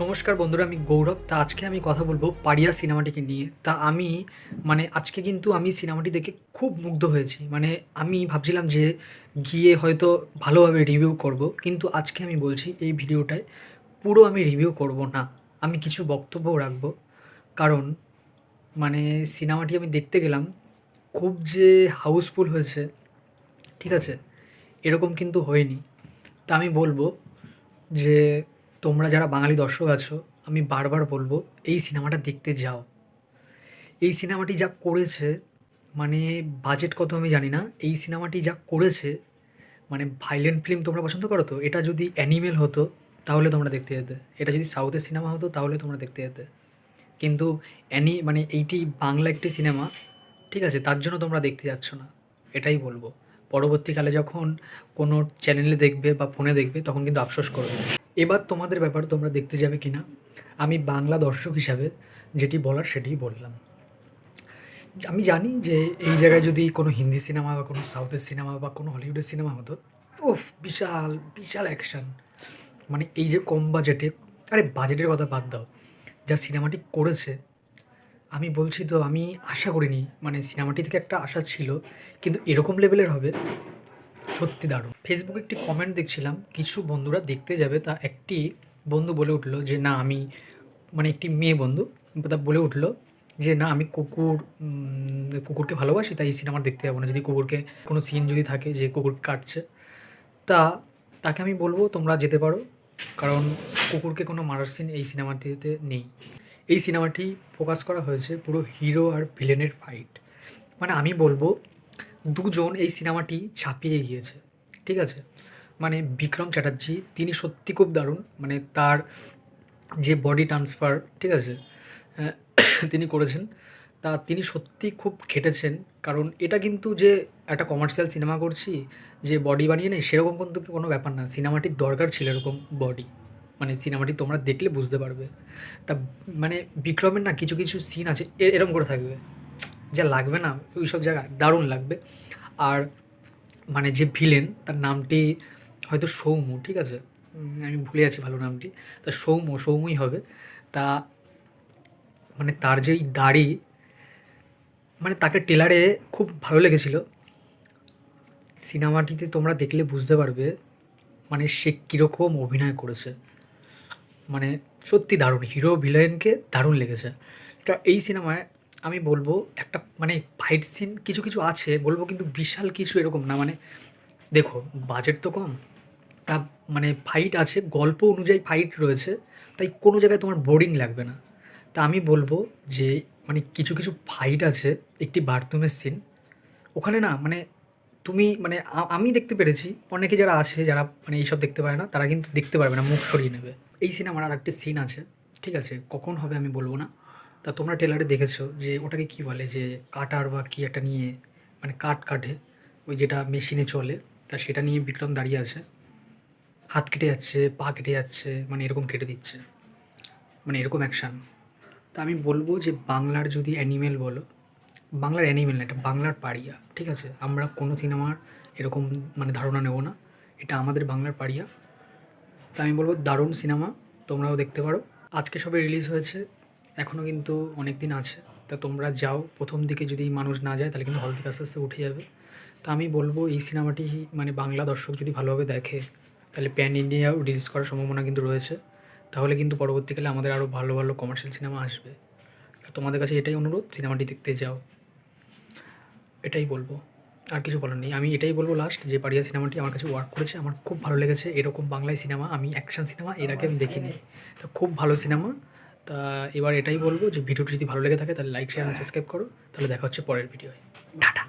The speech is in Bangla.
নমস্কার বন্ধুরা, আমি গৌরব। তা আজকে আমি কথা বলব পারিয়া সিনেমাটিকে নিয়ে। তা আমি মানে আজকে কিন্তু আমি সিনেমাটি দেখে খুব মুগ্ধ হয়েছি। মানে আমি ভাবছিলাম যে গিয়ে হয়তো ভালোভাবে রিভিউ করব, কিন্তু আজকে আমি বলছি এই ভিডিওটায় পুরো আমি রিভিউ করব না। আমি কিছু বক্তব্যও রাখব। কারণ মানে সিনেমাটি আমি দেখতে গেলাম, খুব যে হাউসফুল হয়েছে, ঠিক আছে? এরকম কিন্তু হয়নি। তা আমি বলব যে তোমরা যারা বাঙালি দর্শক আছো, আমি বারবার বলব, এই সিনেমাটা দেখতে যাও। এই সিনেমাটি যা করেছে মানে বাজেট কত আমি জানি না, এই সিনেমাটি যা করেছে মানে ভাইলেন্ট ফিল্ম তোমরা পছন্দ করো তো? এটা যদি অ্যানিমেল হতো, তাহলে তোমরা দেখতে যেতে। এটা যদি সাউথের সিনেমা হতো, তাহলে তোমরা দেখতে যেতে। কিন্তু অ্যানি মানে এইটি বাংলা একটি সিনেমা ঠিক আছে, তার জন্য তোমরা দেখতে যাচ্ছ না। এটাই বলব। পরবর্তীকালে যখন কোনো চ্যানেলে দেখবে বা ফোনে দেখবে, তখন কিন্তু আফসোস করবে। এবার তোমাদের ব্যাপার তোমরা দেখতে যাবে কি না আমি বাংলা দর্শক হিসাবে যেটি বলার সেটিই বললাম। আমি জানি যে এই জায়গায় যদি কোনো হিন্দি সিনেমা বা কোনো সাউথের সিনেমা বা কোনো হলিউডের সিনেমা হতো ওফ বিশাল বিশাল অ্যাকশন মানে এই যে কম বাজেটে আরে বাজেটের কথা বাদ দাও, যা সিনেমাটি করেছে আমি বলছি তো, আমি আশা করিনি মানে সিনেমাটি থেকে একটা আশা ছিল, কিন্তু এরকম লেভেলের হবে, সত্যি দারুণ। ফেসবুকে একটি কমেন্ট দেখছিলাম, কিছু বন্ধুরা দেখতে যাবে, তা একটি বন্ধু বলে উঠল যে, না, আমি মানে একটি মেয়ে বন্ধু, তা বলে উঠল যে, না, আমি কুকুর কুকুরকে ভালোবাসি, তাই এই সিনেমা দেখতে যাব না। যদি কুকুরকে কোনো সিন যদি থাকে যে কুকুরকে কাটছে, তা তাকে আমি বলব তোমরা যেতে পারো, কারণ কুকুরকে কোনো মারার সিন এই সিনেমাটিতে নেই। এই সিনেমাটি ফোকাস করা হয়েছে পুরো হিরো আর ভিলেনের ফাইট মানে আমি বলব, দুজন এই সিনেমাটি ছাপিয়ে গিয়েছে, ঠিক আছে? মানে বিক্রম চ্যাটার্জি, তিনি সত্যি খুব দারুণ মানে তার যে বডি ট্রান্সফার ঠিক আছে? তিনি করেছেন, তা তিনি সত্যি খুব খেটেছেন, কারণ এটা কিন্তু যে একটা কমার্শিয়াল সিনেমা করছি, যে বডি বানিয়ে নেই, সেরকম কিন্তু কোনো ব্যাপার না, সিনেমাটির দরকার ছিল এরকম বডি মানে সিনেমাটি তোমরা দেখলে বুঝতে পারবে। তা মানে বিক্রমের না কিছু কিছু সিন আছে, এ- এরম করে থাকবে। যা লাগবে না ওই সব জায়গায় দারুণ লাগবে। আর মানে যে ভিলেন তার নামটি হয়তো সৌম্য, ঠিক আছে? আমি ভুলে আছি ভালো নামটি। তা সৌম্য, সৌম্যই হবে। তা মানে তার যে দাড়ি মানে তাকে টেলারে খুব ভালো লেগেছিল। সিনেমাটিতে তোমরা দেখলে বুঝতে পারবে মানে সে কীরকম অভিনয় করেছে। মানে সত্যি দারুণ। হিরো ভিলেনকে দারুণ লেগেছে। তা এই সিনেমায় আমি বলব একটা মানে ফাইট সিন কিছু কিছু আছে, বলব কিন্তু বিশাল কিছু এরকম না। মানে দেখো বাজেট তো কম। তা মানে ফাইট আছে, গল্প অনুযায়ী ফাইট রয়েছে, তাই কোনো জায়গায় তোমার বোরিং লাগবে না। তা আমি বলব যে মানে কিছু কিছু ফাইট আছে, একটি বাথরুমের সিন ওখানে না মানে তুমি মানে আমি দেখতে পেরেছি, অনেকে যারা আছে, যারা মানে এইসব দেখতে পারে না, তারা কিন্তু দেখতে পারবে না, মুখ সরিয়ে নেবে। এই সিনেমার আর একটি সিন আছে, ঠিক আছে? কখন হবে আমি বলব না। তা তোমরা টেলারে দেখেছ যে ওটাকে কি বলে? যে কাটার বা কি একটা নিয়ে মানে কাট কাটে, ওই যেটা মেশিনে চলে, তা সেটা নিয়ে বিক্রম দাঁড়িয়ে আছে। হাত কেটে যাচ্ছে, পা কেটে যাচ্ছে মানে এরকম কেটে দিচ্ছে। মানে এরকম অ্যাকশান তা আমি বলব যে বাংলার যদি অ্যানিমেল বলো বাংলার অ্যানিমেল না, এটা বাংলার পাড়িয়া, ঠিক আছে? আমরা কোনো সিনেমার এরকম মানে ধারণা নেব না। এটা আমাদের বাংলার পাড়িয়া। তা আমি বলব, দারুণ সিনেমা, তোমরাও দেখতে পারো। আজকে সবে রিলিজ হয়েছে এখনও কিন্তু অনেক দিন আছে। তা তোমরা যাও, প্রথম দিকে যদি মানুষ না যায়, তাহলে কিন্তু হল থেকে আস্তে আস্তে উঠে যাবে। তা আমি বলব, এই সিনেমাটি মানে বাংলা দর্শক যদি ভালোভাবে দেখে, তাহলে প্যান ইন্ডিয়াও রিলিজ করার সম্ভাবনা কিন্তু রয়েছে। তাহলে কিন্তু পরবর্তীকালে আমাদের আরও ভালো ভালো কমার্শিয়াল সিনেমা আসবে। তোমাদের কাছে এটাই অনুরোধ, সিনেমাটি দেখতে যাও। এটাই বলব। আর কিছু বলার নেই। আমি এটাই বলব লাস্ট যে পারিয়া সিনেমাটি আমার কাছে ওয়ার্ক করেছে, আমার খুব ভালো লেগেছে। এরকম বাংলায় সিনেমা, আমি অ্যাকশন সিনেমা এর আগে আমি দেখিনি। তো খুব ভালো সিনেমা। তা এবার এটাই বলব যে, ভিডিওটি যদি ভালো লেগে থাকে, তাহলে লাইক শেয়ার সাবস্ক্রাইব করো। তাহলে দেখা হচ্ছে পরের ভিডিও টাটা।